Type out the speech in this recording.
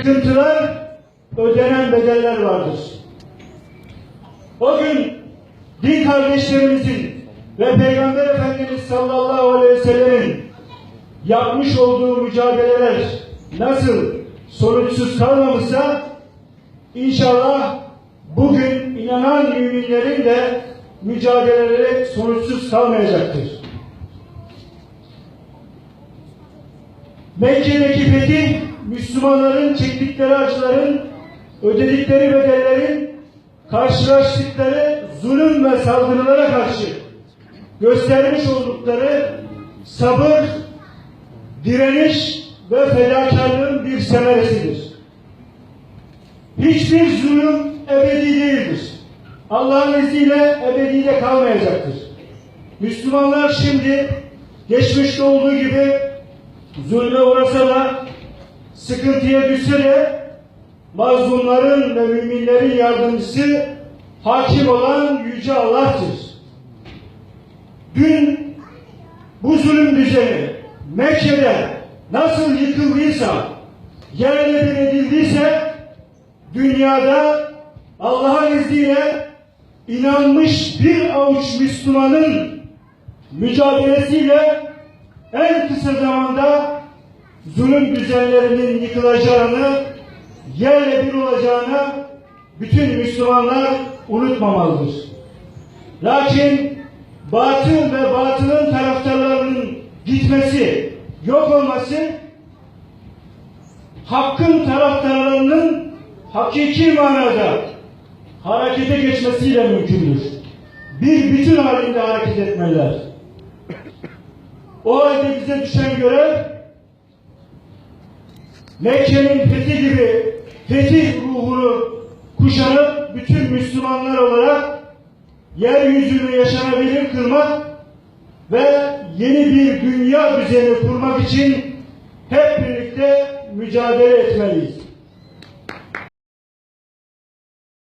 yıkıntılar, ödenen bedeller vardır. O gün din kardeşlerimizin ve Peygamber Efendimiz sallallahu aleyhi ve sellemin yapmış olduğu mücadeleler nasıl sonuçsuz kalmamışsa inşallah bugün inanan müminlerin de mücadeleleri sonuçsuz kalmayacaktır. Mekke'deki fetih Müslümanların çektikleri acıların, ödedikleri bedellerin, karşılaştıkları zulüm ve saldırılara karşı göstermiş oldukları sabır, direniş ve fedakarlığın bir semeresidir. Hiçbir zulüm ebedi değildir. Allah'ın izniyle ebedi de kalmayacaktır. Müslümanlar şimdi geçmişte olduğu gibi zulme uğrasa da sıkıntıya düşse de mazlumların ve müminlerin yardımcısı hakim olan Yüce Allah'tır. Dün bu zulüm düzeni Mekke'de nasıl yıkıldıysa, yerle bir edildiyse dünyada Allah'ın izniyle inanmış bir avuç Müslümanın mücadelesiyle en kısa zamanda zulüm düzenlerinin yıkılacağını, yerle bir olacağını bütün Müslümanlar unutmamalıdır. Lakin batıl ve batılın taraftarlarının gitmesi, yok olması hakkın taraftarlarının hakiki manada harekete geçmesiyle mümkündür. Bir bütün halinde hareket etmeler. O halde bize düşen görev Mekke'nin fethi gibi fetih ruhunu kuşanıp bütün Müslümanlar olarak yeryüzünü yaşanabilir kılmak ve yeni bir dünya düzeni kurmak için hep birlikte mücadele etmeliyiz.